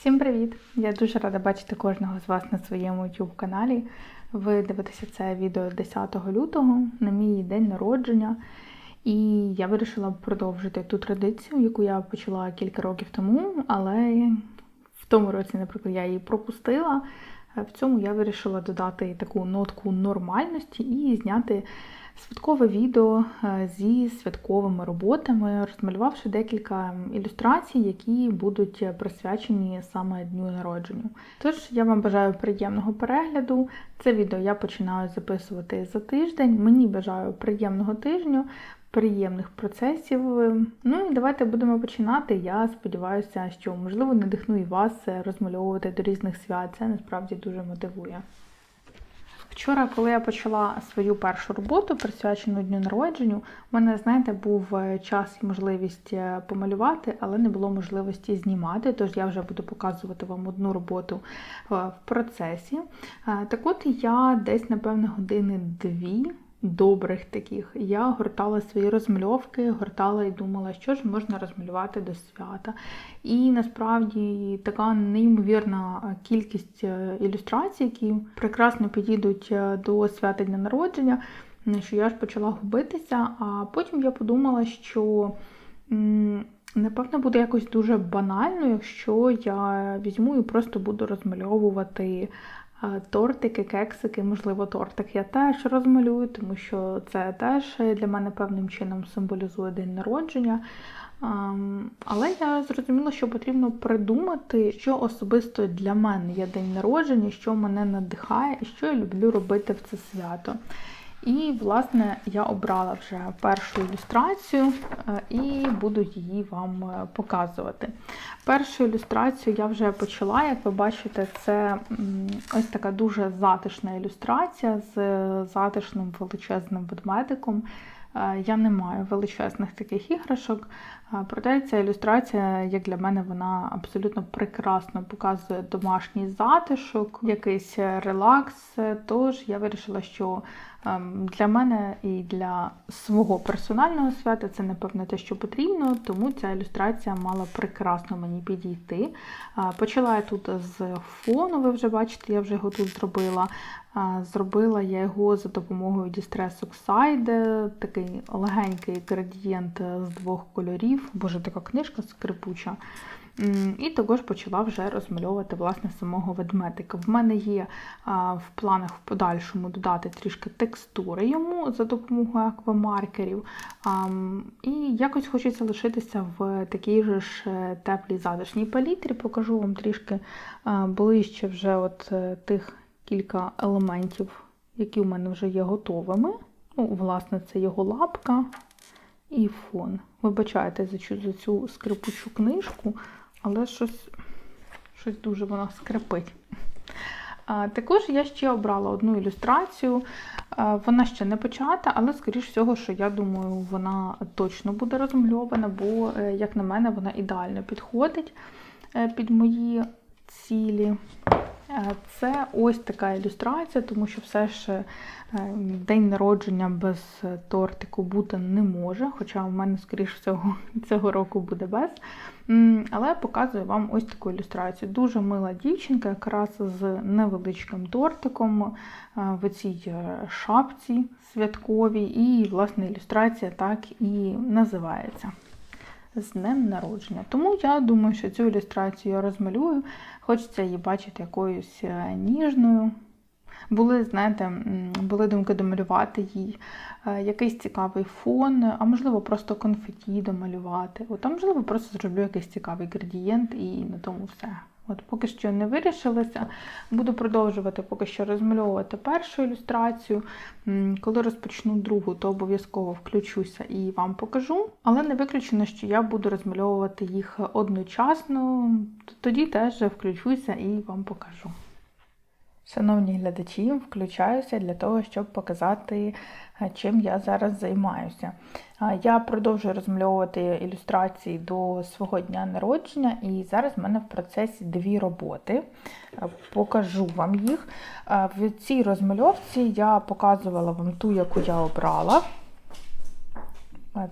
Всім привіт! Я дуже рада бачити кожного з вас на своєму YouTube каналі. Ви дивитеся це відео 10 лютого на мій день народження. І я вирішила продовжити ту традицію, яку я почала кілька років тому, але в тому році, наприклад, я її пропустила. В цьому я вирішила додати таку нотку нормальності і зняти святкове відео е, зі святковими роботами, розмалювавши декілька ілюстрацій, які будуть присвячені саме дню народження. Тож я вам бажаю приємного перегляду. Це відео я починаю записувати за тиждень. Мені бажаю приємного тижню. Приємних процесів. Ну і давайте будемо починати. Я сподіваюся, що можливо надихну і вас розмальовувати до різних свят. Це насправді дуже мотивує. Вчора, коли я почала свою першу роботу, присвячену дню народженню, у мене, знаєте, був час і можливість помалювати, але не було можливості знімати. Тож я вже буду показувати вам одну роботу в процесі. Так от я десь, напевно, години дві добрих таких. Я гортала свої розмальовки, гортала і думала, що ж можна розмалювати до свята. І насправді така неймовірна кількість е, ілюстрацій, які прекрасно підійдуть е, до свята дня народження, що я ж почала губитися, а потім я подумала, що. Напевно, буде якось дуже банально, якщо я візьму і просто буду розмальовувати Тортики, кексики, можливо, тортик я теж розмалюю, тому що це теж для мене певним чином символізує день народження. Але я зрозуміла, що потрібно придумати, що особисто для мене є день народження, що мене надихає і що я люблю робити в це свято. І, власне, я обрала вже першу ілюстрацію е, і буду її вам е, показувати. Першу ілюстрацію я вже почала, як ви бачите, це ось така дуже затишна ілюстрація з затишним величезним ведмедиком. Е, я не маю величезних таких іграшок, проте ця ілюстрація, як для мене, вона абсолютно прекрасно показує домашній затишок, якийсь релакс. Тож я вирішила, що для мене і для свого персонального свята це, напевно, те, що потрібно, тому ця ілюстрація мала прекрасно мені підійти. Почала я тут з фону, ви вже бачите, я вже його тут зробила. Зробила я його за допомогою Distress Oxide, такий легенький градієнт з двох кольорів. Боже, така книжка скрипуча. І також почала вже розмальовувати власне самого ведмедика. В мене є в планах в подальшому додати трішки текстури йому за допомогою аквамаркерів. І якось хочеться лишитися в такій же ж е, теплій затишній палітрі. Покажу вам трішки ближче вже от е, тих кілька елементів, які у мене вже є готовими. Ну, Власне, це його лапка і фон. Вибачайте за цю, за цю скрипучу книжку, але щось щось дуже вона скрипить. Також я ще обрала одну ілюстрацію. Вона ще не почата, але, скоріш всього, що я думаю, вона точно буде розмальована, бо, е, як на мене, вона ідеально підходить е, під мої цілі. Е, це ось така ілюстрація, тому що все ж е, день народження без тортику бути не може, хоча в мене, скоріш всього, цього року буде без. Але показую вам ось таку ілюстрацію. Дуже мила дівчинка, якраз з невеличким тортиком е, в цій шапці святковій, і, власне, ілюстрація так і називається з днем народження. Тому я думаю, що цю ілюстрацію я розмалюю. Хочеться її бачити якоюсь е, ніжною. Були, знаєте, були думки домалювати їй е, якийсь цікавий фон, а можливо, просто конфеті домалювати. От, а можливо, просто зроблю якийсь цікавий градієнт і на тому все. От Поки що не вирішилася. Буду продовжувати поки що розмальовувати першу ілюстрацію. Коли розпочну другу, то обов'язково включуся і вам покажу. Але не виключено, що я буду розмальовувати їх одночасно, тоді теж включуся і вам покажу. Шановні глядачі, включаюся для того, щоб показати, е, чим я зараз займаюся. Я продовжую розмальовувати ілюстрації до свого дня народження, і зараз в мене в процесі дві роботи. Е, покажу вам їх. Е, в цій розмальовці я показувала вам ту, яку я обрала.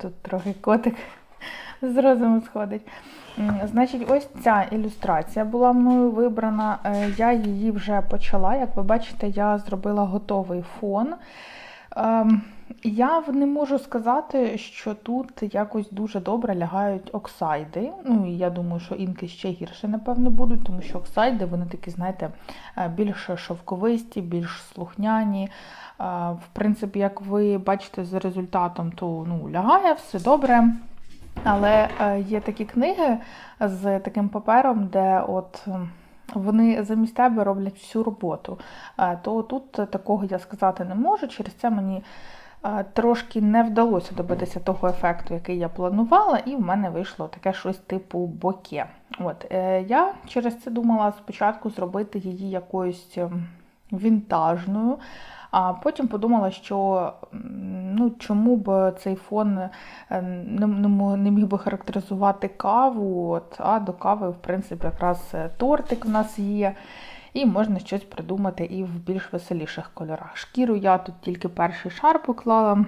Тут трохи котик з розуму сходить. Значить, ось ця ілюстрація була мною вибрана. Е, Я її вже почала. Як ви бачите, я зробила готовий фон. Ем, Я не можу сказати, що тут якось дуже добре лягають оксайди. Ну, і я думаю, що інки ще гірше, напевно, будуть, тому що оксайди, вони такі, знаєте, е, більш шовковисті, більш слухняні. Е, В принципі, як ви бачите за результатом, то ну, лягає все добре. Але е, є такі книги з таким папером, де от вони замість тебе роблять всю роботу. Е, То тут такого я сказати не можу. Через це мені е, трошки не вдалося добитися того ефекту, який я планувала, і в мене вийшло таке щось типу боке. От я через це думала спочатку зробити її якоюсь ем, вінтажною. А потім подумала, що ну, чому б цей фон е, не, не, міг би характеризувати каву, от, а до кави, в принципі, якраз е, тортик в нас є. І можна щось придумати і в більш веселіших кольорах. Шкіру я тут тільки перший шар поклала.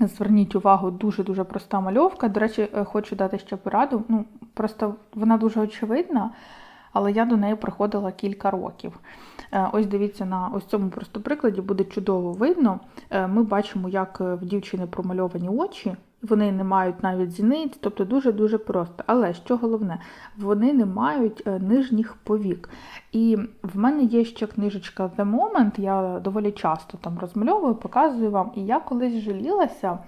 Зверніть увагу, дуже-дуже проста мальовка. До речі, е, хочу дати ще пораду. Ну, просто вона дуже очевидна, але я до неї проходила кілька років. Е, Ось дивіться, на ось цьому просто прикладі буде чудово видно. Е, Ми бачимо, як е, в дівчини промальовані очі. Вони не мають навіть зіниць, тобто дуже-дуже просто. Але що головне, вони не мають нижніх повік. І в мене є ще книжечка The Moment, я доволі часто там розмальовую, показую вам. І я колись жалілася,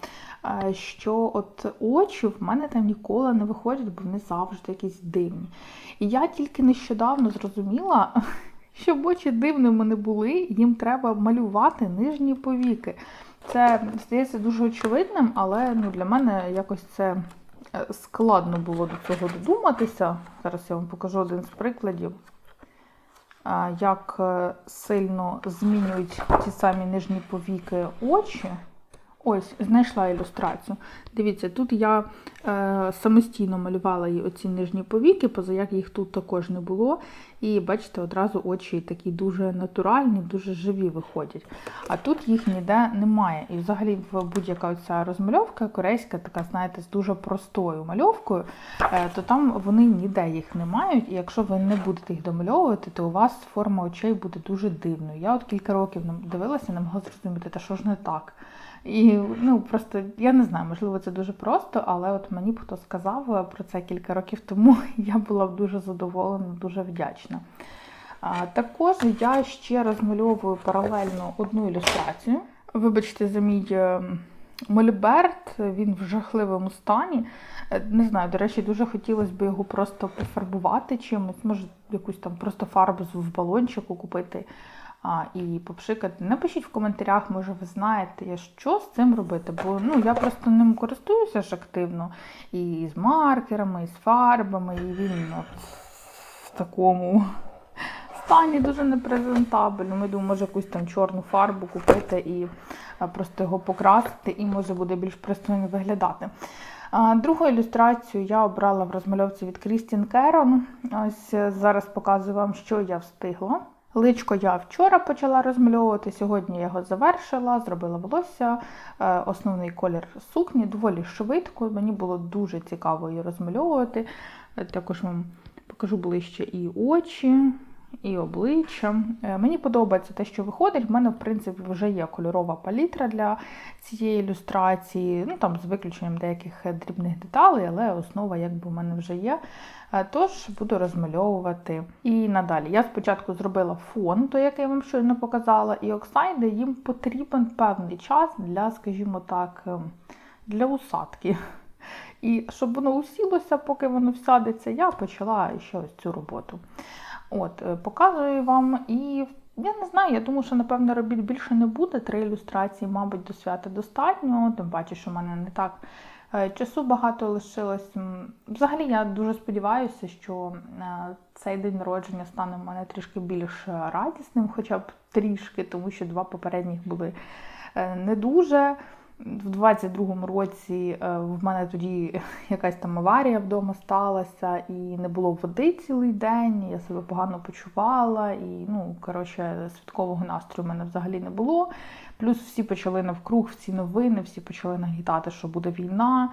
що от очі в мене там ніколи не виходять, бо вони завжди якісь дивні. І я тільки нещодавно зрозуміла, щоб очі дивними не були, їм треба малювати нижні повіки. Це здається дуже очевидним, але ну, для мене якось це е, складно було до цього додуматися. Зараз я вам покажу один з прикладів, як е, сильно змінюють ті самі нижні повіки очі. Ось, знайшла ілюстрацію. Дивіться, тут я е, самостійно малювала їй оці нижні повіки, поза як їх тут також не було. І бачите, одразу очі такі дуже натуральні, дуже живі виходять. А тут їх ніде немає. І взагалі будь-яка оця розмальовка корейська, така, знаєте, з дуже простою мальовкою, е, то там вони ніде їх не мають. І якщо ви не будете їх домальовувати, то у вас форма очей буде дуже дивною. Я от кілька років дивилася, не могла зрозуміти, та що ж не так. І ну просто я не знаю, можливо, це дуже просто, але от мені б хто сказав е, про це кілька років тому, я була б дуже задоволена, дуже вдячна. Також я ще розмальовую паралельно одну ілюстрацію. Вибачте за мій е, мольберт, він в жахливому стані. Е, Не знаю, до речі, дуже хотілося б його просто пофарбувати чимось, може якусь там просто фарбу в балончику купити і попшикати. Напишіть в коментарях, може ви знаєте, що з цим робити, бо ну, я просто ним користуюся ж активно. І з маркерами, і з фарбами, і він от в такому стані дуже непрезентабельно. Ми думаю, може якусь там чорну фарбу купити і просто його покрасити, і може буде більш пристойно виглядати. Другу ілюстрацію я обрала в розмальовці від Крістін Керон. Ось е, зараз показую вам, що я встигла. Личко я вчора почала розмальовувати, сьогодні я його завершила, зробила волосся, е, основний колір сукні, доволі швидко. Мені було дуже цікаво її розмальовувати. Е, Також вам покажу ближче і очі, і обличчя. Е, Мені подобається те, що виходить. В мене, в принципі, вже є кольорова палітра для цієї ілюстрації, ну там з виключенням деяких е, дрібних деталей, але основа якби в мене вже є. Е, Тож буду розмальовувати і надалі. Я спочатку зробила фон, той, який я вам щойно показала, і оксайди їм потрібен певний час для, скажімо так, ем, для усадки. І щоб воно усілося, поки воно всадиться, я почала ще ось цю роботу. От, е, показую вам і я не знаю, я думаю, що напевно робіт більше не буде. Три ілюстрації, мабуть, до свята достатньо. Тим паче, що в мене не так е, часу багато лишилось. Взагалі, я дуже сподіваюся, що е, цей день народження стане в мене трішки більш радісним, хоча б трішки, тому що два попередніх були не дуже. В 22-му році е, в мене тоді якась там аварія вдома сталася, і не було води цілий день. Я себе погано почувала, і ну коротше, святкового настрою в мене взагалі не було. Плюс всі почали навкруг, всі новини, всі почали нагнітати, що буде війна.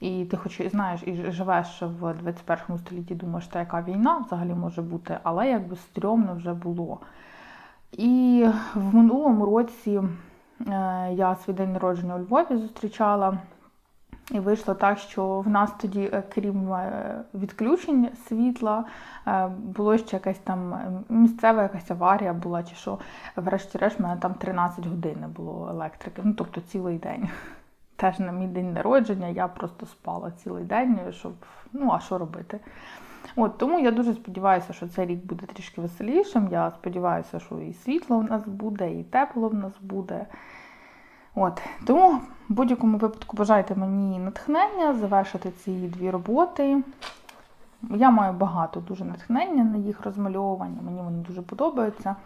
І ти хоч знаєш, і живеш в 21 столітті, думаєш, та яка війна взагалі може бути, але якби стрьомно вже було. І в минулому році я свій день народження у Львові зустрічала. І вийшло так, що в нас тоді, е, крім е, відключень світла, е, було ще якась там е, місцева якась аварія була, чи що. Врешті-решт, в мене там 13 годин було електрики, ну тобто цілий день. Теж на мій день народження я просто спала цілий день, щоб ну а що робити. От тому я дуже сподіваюся, що цей рік буде трішки веселішим. Я сподіваюся, що і світло в нас буде, і тепло в нас буде. От тому в будь-якому випадку бажайте мені натхнення завершити ці дві роботи. Я маю багато дуже натхнення на їх розмальовування, мені вони дуже подобаються.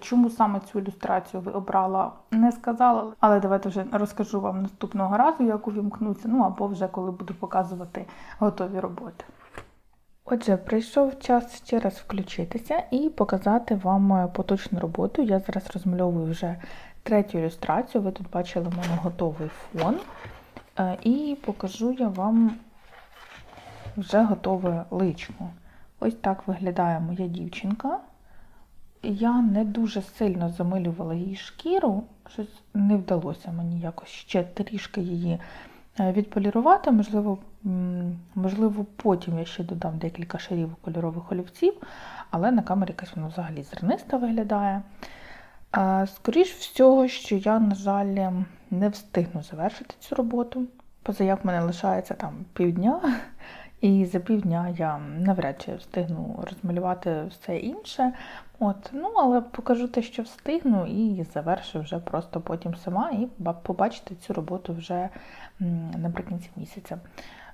Чому саме цю ілюстрацію ви обрала, не сказала, але давайте вже розкажу вам наступного разу, як увімкнуться, ну або вже коли буду показувати готові роботи. Отже, прийшов час ще раз включитися і показати вам поточну роботу. Я зараз розмальовую вже третю ілюстрацію. Ви тут бачили в мене готовий фон. Е, І покажу я вам вже готове личко. Ось так виглядає моя дівчинка. Я не дуже сильно замилювала її шкіру, щось не вдалося мені якось ще трішки її відполірувати. Можливо, можливо, потім я ще додам декілька шарів кольорових олівців, але на камері якась воно взагалі зерниста виглядає. Е, Скоріш всього, що я, на жаль, не встигну завершити цю роботу. Позаяк в мене лишається там півдня, і за півдня я навряд чи встигну розмалювати все інше. От, ну, але покажу те, що встигну, і завершу вже просто потім сама, і ба- побачите цю роботу вже наприкінці місяця.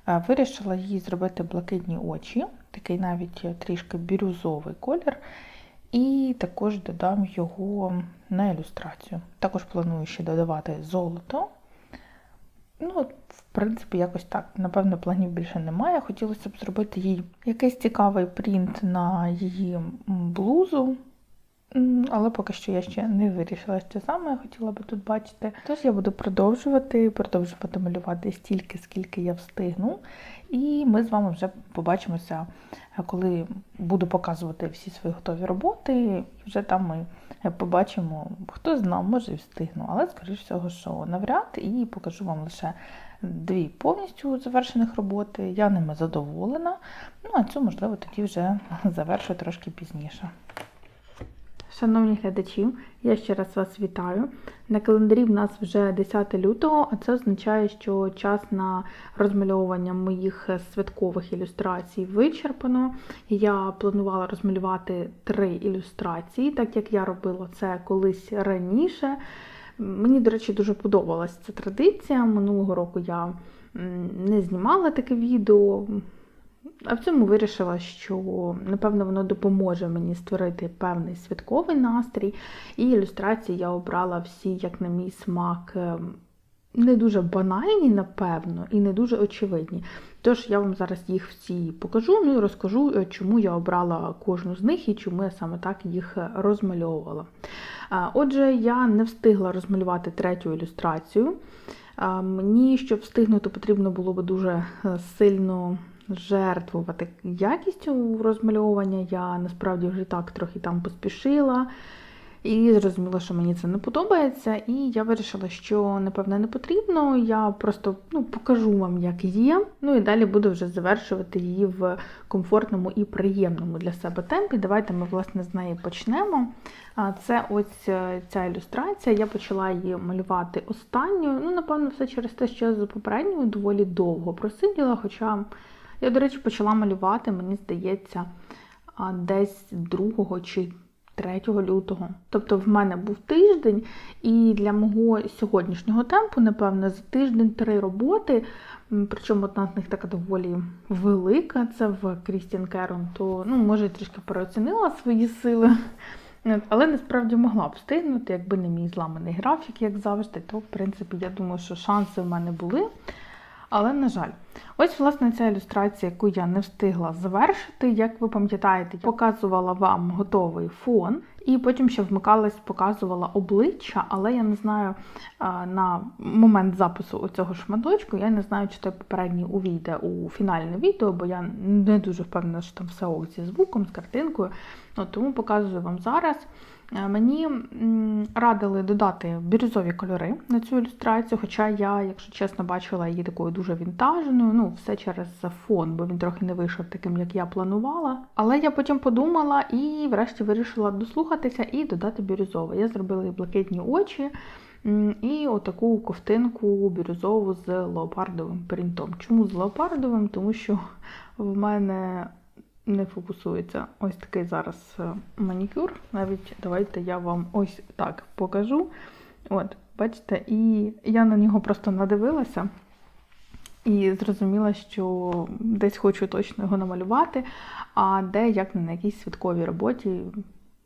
Е, Вирішила їй зробити блакитні очі, такий навіть трішки бірюзовий колір. І також додам його на ілюстрацію. Також планую ще додавати золото. Ну, принципі, якось так. Напевно, планів більше немає. Хотілося б зробити їй якийсь цікавий принт на її блузу. Але поки що я ще не вирішила, що саме я хотіла би тут бачити. Тож я буду продовжувати, продовжувати малювати стільки, скільки я встигну. І ми з вами вже побачимося, коли буду показувати всі свої готові роботи. Вже там ми побачимо, хто знає, може і встигну. Але, скоріш всього, що навряд, і покажу вам лише дві повністю завершених роботи. Я ними задоволена. Ну, а цю, можливо, тоді вже завершу трошки пізніше. Шановні глядачі, я ще раз вас вітаю. На календарі в нас вже 10 лютого, а це означає, що час на розмальовування моїх святкових ілюстрацій вичерпано. Я планувала розмалювати три ілюстрації, так як я робила це колись раніше. Мені, до речі, дуже подобалася ця традиція. Минулого року я не знімала таке відео. А в цьому вирішила, що напевно воно допоможе мені створити певний святковий настрій. І ілюстрації я обрала всі, як на мій смак, ем, не дуже банальні, напевно, і не дуже очевидні. Тож я вам зараз їх всі покажу, ну і розкажу, е, чому я обрала кожну з них і чому я саме так їх е, розмальовувала. Отже, я не встигла розмалювати третю ілюстрацію. Мені, щоб встигнути, потрібно було би дуже е, сильно жертвувати якістю розмальовування. Я насправді вже так трохи там поспішила. І зрозуміла, що мені це не подобається, і я вирішила, що напевне не потрібно. Я просто ну, покажу вам, як є. Ну і далі буду вже завершувати її в комфортному і приємному для себе темпі. Давайте ми, власне, з неї почнемо. Це ось е, ця ілюстрація. Я почала її малювати останньою. Ну, напевно, все через те, що я за попередньою доволі довго просиділа. Хоча я, до речі, почала малювати, мені здається, десь 2 чи 3 лютого. Тобто в мене був тиждень, і для мого сьогоднішнього темпу, напевно, за тиждень три роботи. Причому одна з них така доволі велика, це в Крістін Керон, то ну, може трішки переоцінила свої сили. Але насправді могла б встигнути, якби не мій зламаний графік, як завжди, то в принципі я думаю, що шанси в мене були. Але, на жаль, Ось, власне, ця ілюстрація, яку я не встигла завершити. Як ви пам'ятаєте, я показувала вам готовий фон, і потім ще вмикалась, показувала обличчя, але я не знаю на момент запису цього шматочку, я не знаю, чи той попередній увійде у фінальне відео, бо я не дуже впевнена, що там все ок зі звуком, з картинкою. От, тому показую вам зараз. Е, Мені радили додати бірюзові кольори на цю ілюстрацію, хоча я, якщо чесно, бачила її такою дуже вінтажною, ну, все через фон, бо він трохи не вийшов таким, як я планувала. Але я потім подумала і врешті вирішила дослухатися і додати бірюзове. Я зробила блакитні очі. І отаку ковтинку бірюзову з леопардовим принтом. Чому з леопардовим? Тому що в мене не фокусується ось такий зараз е, манікюр. Навіть давайте я вам ось так покажу. От, бачите, і я на нього просто надивилася і зрозуміла, що десь хочу точно його намалювати, а де як на якійсь святковій роботі.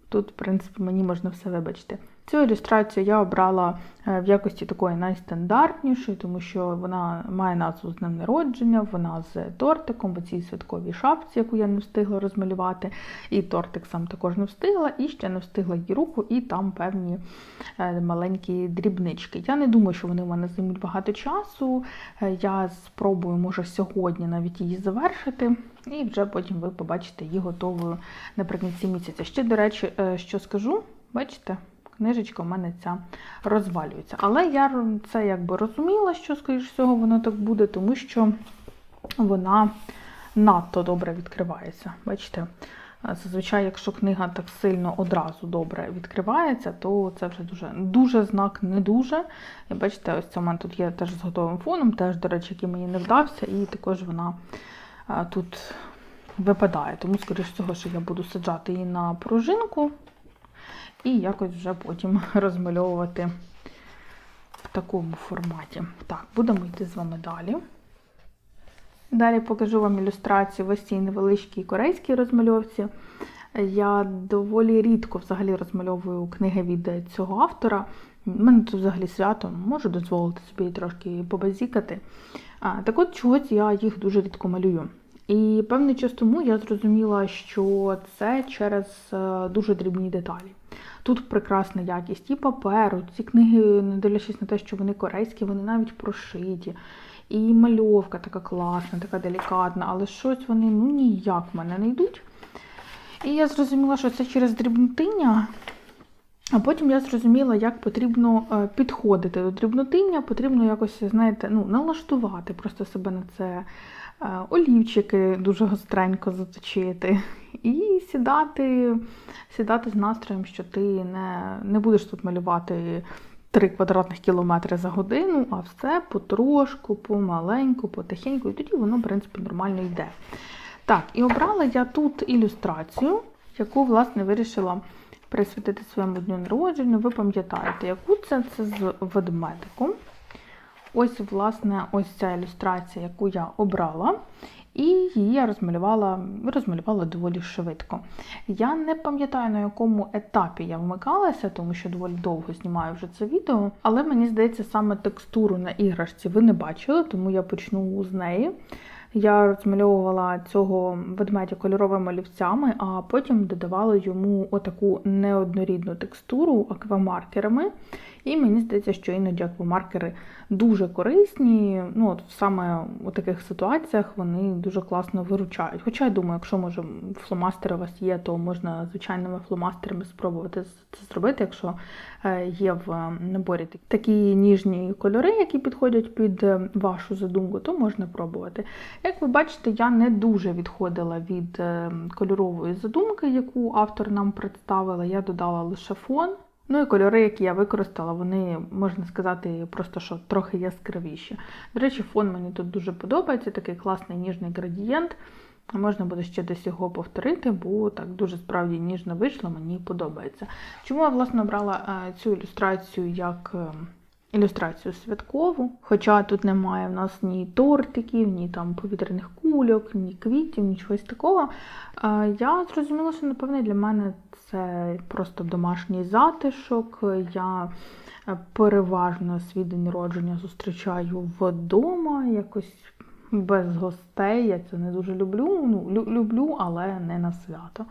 Тут, в принципі, мені можна все вибачити. Цю ілюстрацію я обрала е, в якості такої найстандартнішої, тому що вона має назву з днем народження, вона з тортиком в цій святковій шапці, яку я не встигла розмалювати. І тортик сам також не встигла, і ще не встигла її руку, і там певні е, маленькі дрібнички. Я не думаю, що вони в мене займуть багато часу. Е, Я спробую, може, сьогодні навіть її завершити, і вже потім ви побачите її готовою наприкінці місяця. Ще, до речі, що скажу, бачите? Книжечка в мене ця розвалюється. Але я це якби розуміла, що, скоріш всього, воно так буде, тому що вона надто добре відкривається. Бачите? Зазвичай, якщо книга так сильно одразу добре відкривається, то це вже дуже дуже знак не дуже. І бачите, ось це в мене тут є теж з готовим фоном, теж, до речі, який мені не вдався, і також вона тут випадає. Тому, скоріш всього, що я буду саджати її на пружинку і якось вже потім розмальовувати в такому форматі. Так, будемо йти з вами далі. Далі покажу вам ілюстрацію ось цій невеличкій корейській розмальовці. Я доволі рідко взагалі розмальовую книги від цього автора. У мене тут взагалі свято, можу дозволити собі трошки побазікати. А, Так от чогось я їх дуже рідко малюю. І певний час тому я зрозуміла, що це через е, дуже дрібні деталі. Тут прекрасна якість і паперу, ці книги, не дивлячись на те, що вони корейські, вони навіть прошиті. І мальовка така класна, така делікатна, але щось вони ну ніяк в мене не йдуть. І я зрозуміла, що це через дрібнотиння. А потім я зрозуміла, як потрібно е, підходити до дрібнотиння, потрібно якось, знаєте, ну, налаштувати просто себе на це олівчики дуже гостренько заточити. І сідати сідати з настроєм, що ти не, не будеш тут малювати 3 квадратних кілометри за годину, а все потрошку, помаленьку, потихеньку, і тоді воно, в принципі, нормально йде. Так, і обрала я тут ілюстрацію, яку, власне, вирішила присвятити своєму дню народження. Ви пам'ятаєте, яку це? Це з ведмедиком. Ось, власне, ось ця ілюстрація, яку я обрала. І її я розмалювала, розмалювала доволі швидко. Я не пам'ятаю, на якому етапі я вмикалася, тому що доволі довго знімаю вже це відео. Але мені здається, саме текстуру на іграшці ви не бачили, тому я почну з неї. Я розмальовувала цього ведмедя кольоровими олівцями, а потім додавала йому отаку неоднорідну текстуру аквамаркерами. І мені здається, що іноді аквамаркери дуже корисні. Ну, от Саме у таких ситуаціях вони дуже класно виручають. Хоча я думаю, якщо може фломастери у вас є, то можна звичайними фломастерами спробувати це зробити, якщо е, є в наборі такі ніжні кольори, які підходять під е, вашу задумку, то можна пробувати. Як ви бачите, я не дуже відходила від е, кольорової задумки, яку автор нам представила. Я додала лише фон. Ну і кольори, які я використала, вони, можна сказати, просто що трохи яскравіші. До речі, фон мені тут дуже подобається, такий класний ніжний градієнт. Можна буде ще десь його повторити, бо так дуже справді ніжно вийшло, мені подобається. Чому я, власне, брала цю ілюстрацію як ілюстрацію святкову? Хоча тут немає в нас ні тортиків, ні там повітряних кульок, ні квітів, нічогось такого. Я зрозуміла, що, напевне, для мене це просто домашній затишок. Я переважно свій день народження зустрічаю вдома, якось без гостей. Я це не дуже люблю. Ну, лю- люблю, але не на свято.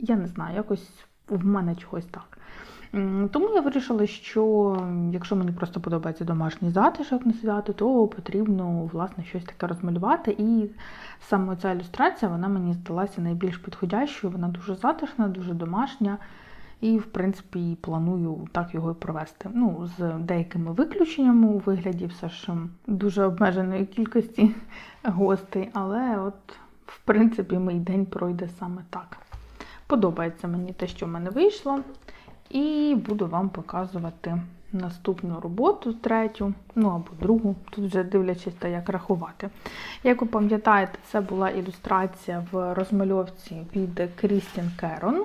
Я не знаю, якось в мене чогось так. Тому я вирішила, що якщо мені просто подобається домашній затишок на свято, то потрібно власне щось таке розмалювати. І саме ця ілюстрація вона мені здалася найбільш підходящою. Вона дуже затишна, дуже домашня. І, в принципі, планую так його і провести. Ну, з деякими виключеннями у вигляді все ж дуже обмеженої кількості гостей, але от, в принципі, мій день пройде саме так. Подобається мені те, що в мене вийшло, і буду вам показувати наступну роботу, третю, ну або другу, тут вже дивлячись, та як рахувати. Як ви пам'ятаєте, це була ілюстрація в розмальовці від Крістін Керон.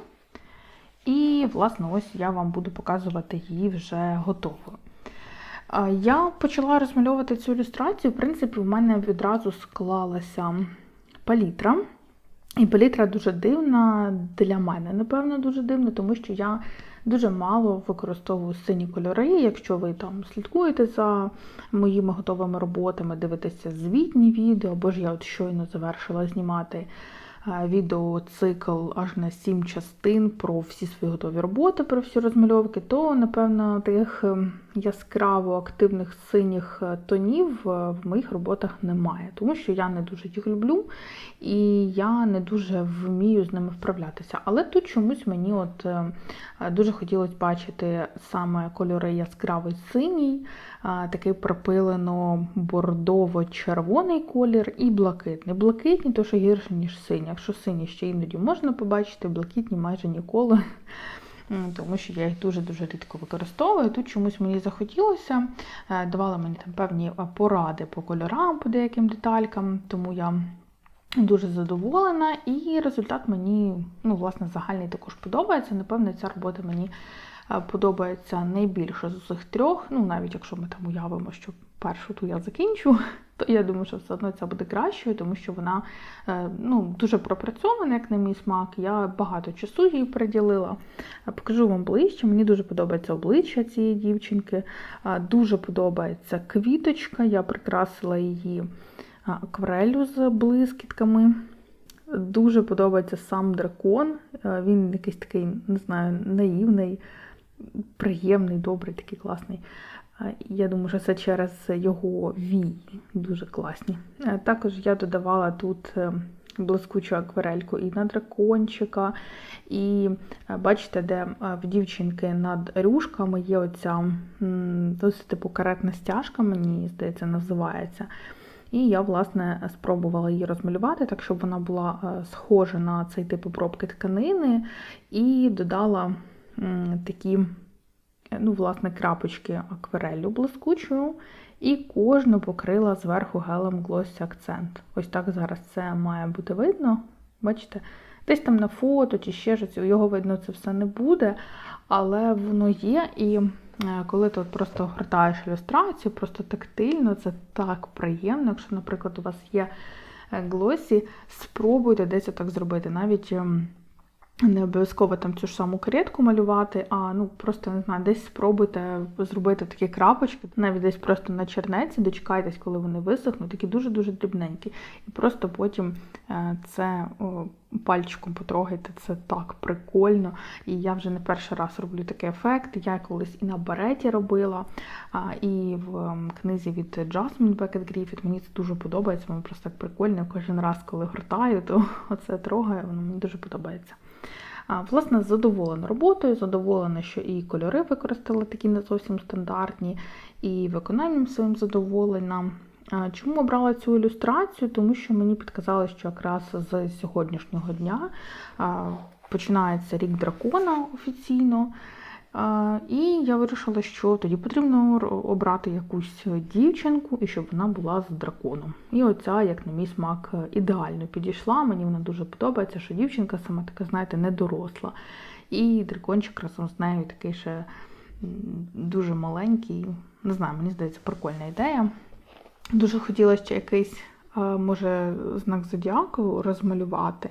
І, власне, ось я вам буду показувати її вже готовою. Я почала розмальовувати цю ілюстрацію. В принципі, в мене відразу склалася палітра. І палітра дуже дивна для мене, напевно, дуже дивна, тому що я дуже мало використовую сині кольори. Якщо ви там слідкуєте за моїми готовими роботами, дивитеся звітні відео, або ж я от щойно завершила знімати е, відеоцикл аж на сім частин про всі свої готові роботи, про всі розмальовки, то, напевно, тих ем, яскраво активних синіх е, тонів е, в моїх роботах немає, тому що я не дуже їх люблю і я не дуже вмію з ними вправлятися. Але тут чомусь мені от е, дуже хотілося бачити саме кольори яскравий синій, такий пропилено бордово-червоний колір і блакитний. Блакитні то що гірше, ніж синій. Якщо сині ще іноді можна побачити, блакитні майже ніколи. Тому що я їх дуже-дуже рідко використовую. Тут чомусь мені захотілося, е, давали мені там певні е, поради по кольорам, по деяким деталькам, тому я дуже задоволена, і результат мені, ну, власне, загальний також подобається. Напевно, ця робота мені е, подобається найбільше з усіх трьох. Ну, навіть якщо ми там уявимо, що першу ту я закінчу, я думаю, що все одно це буде кращою, тому що вона е, ну, дуже пропрацьована, як на мій смак. Я багато часу їй приділила. Е, Покажу вам ближче. Мені дуже подобається обличчя цієї дівчинки. Е, Дуже подобається квіточка. Я прикрасила її акварелю з блискітками. Дуже подобається сам дракон. Він якийсь такий, не знаю, наївний, приємний, добрий, такий класний. Я думаю, що це через його вії дуже класні. Також я додавала тут е, блискучу акварельку і на дракончика. І е, бачите, де е, в дівчинки над рюшками є оця досить типу каретна стяжка, мені здається, називається. І я, власне, спробувала її розмалювати, так, щоб вона була схожа на цей тип обробки тканини, і додала такі, ну, власне, крапочки акварелю блискучою, і кожну покрила зверху гелем Glossy Accent. Ось так зараз це має бути видно. Бачите? Десь там на фото чи ще щось, його видно це все не буде, але воно є. І е, коли ти просто гортаєш ілюстрацію, просто тактильно, це так приємно. Якщо, наприклад, у вас є е, глосі, спробуйте десь так зробити. Навіть ем, не обов'язково там цю ж саму каретку малювати, а ну просто не знаю, десь спробуйте зробити такі крапочки, навіть десь просто на чернеці, дочекайтесь, коли вони висохнуть, такі дуже-дуже дрібненькі. І просто потім е, це пальчиком потрогайте, це так прикольно. І я вже не перший раз роблю такий ефект. Я колись і на бареті робила, і в ем, книзі від Jasmine Beckett Griffith. Мені це дуже подобається, воно просто так прикольно. Кожен раз, коли гортаю, то оце трогаю, воно мені дуже подобається. Власне, задоволена роботою, задоволена, що і кольори використала такі не зовсім стандартні, і виконанням своїм задоволена. Чому обрала цю ілюстрацію? Тому що мені підказали, що якраз з сьогоднішнього дня починається рік дракона офіційно. І я вирішила, що тоді потрібно обрати якусь дівчинку і щоб вона була з драконом. І оця, як на мій смак, ідеально підійшла. Мені вона дуже подобається, що дівчинка саме така, знаєте, не доросла. І дракончик разом з нею такий ще дуже маленький. Не знаю, мені здається, прикольна ідея. Дуже хотіла ще якийсь, е, може, знак зодіаку розмалювати.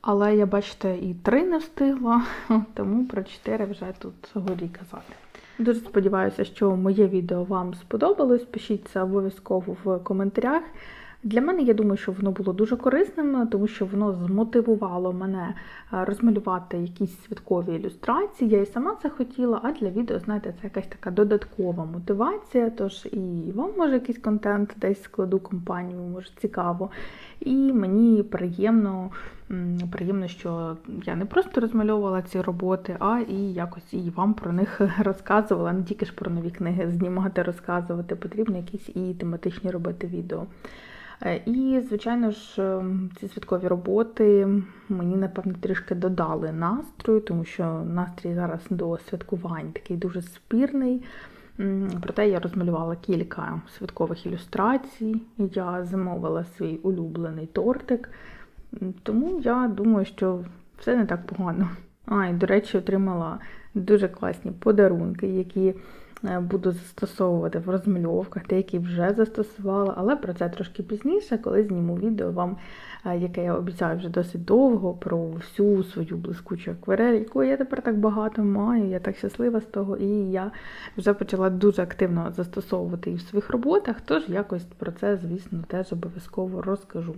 Але я, бачите, і три не встигла, тому про чотири вже тут сьогодні казати. Дуже сподіваюся, що моє відео вам сподобалось. Пишіть це обов'язково в коментарях. Для мене я думаю, що воно було дуже корисним, тому що воно змотивувало мене е, розмалювати якісь святкові ілюстрації. Я і сама це хотіла, а для відео, знаєте, це якась така додаткова мотивація. Тож і вам може якийсь контент десь складу компанію, може цікаво. І мені приємно, приємно, що я не просто розмальовувала ці роботи, а і якось і вам про них розказувала. Не тільки ж про нові книги знімати, розказувати, потрібно якісь і тематичні робити відео. Е, І, звичайно ж, е, ці святкові роботи мені, напевно, трішки додали настрою, тому що настрій зараз до святкувань такий дуже спірний. Проте я розмалювала кілька святкових ілюстрацій. Я замовила свій улюблений тортик. Тому я думаю, що все не так погано. А, і, до речі, отримала дуже класні подарунки, які буду застосовувати в розмальовках, деякі вже застосувала, але про це трошки пізніше, коли зніму відео вам, е, яке я обіцяю вже досить довго, про всю свою блискучу акварель, яку я тепер так багато маю, я так щаслива з того, і я вже почала дуже активно застосовувати її в своїх роботах, тож якось про це, звісно, теж обов'язково розкажу.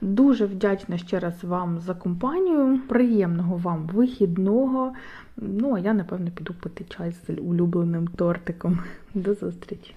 Дуже вдячна ще раз вам за компанію. Приємного вам вихідного. Ну, а я, напевно, піду пити чай з улюбленим тортиком. До зустрічі!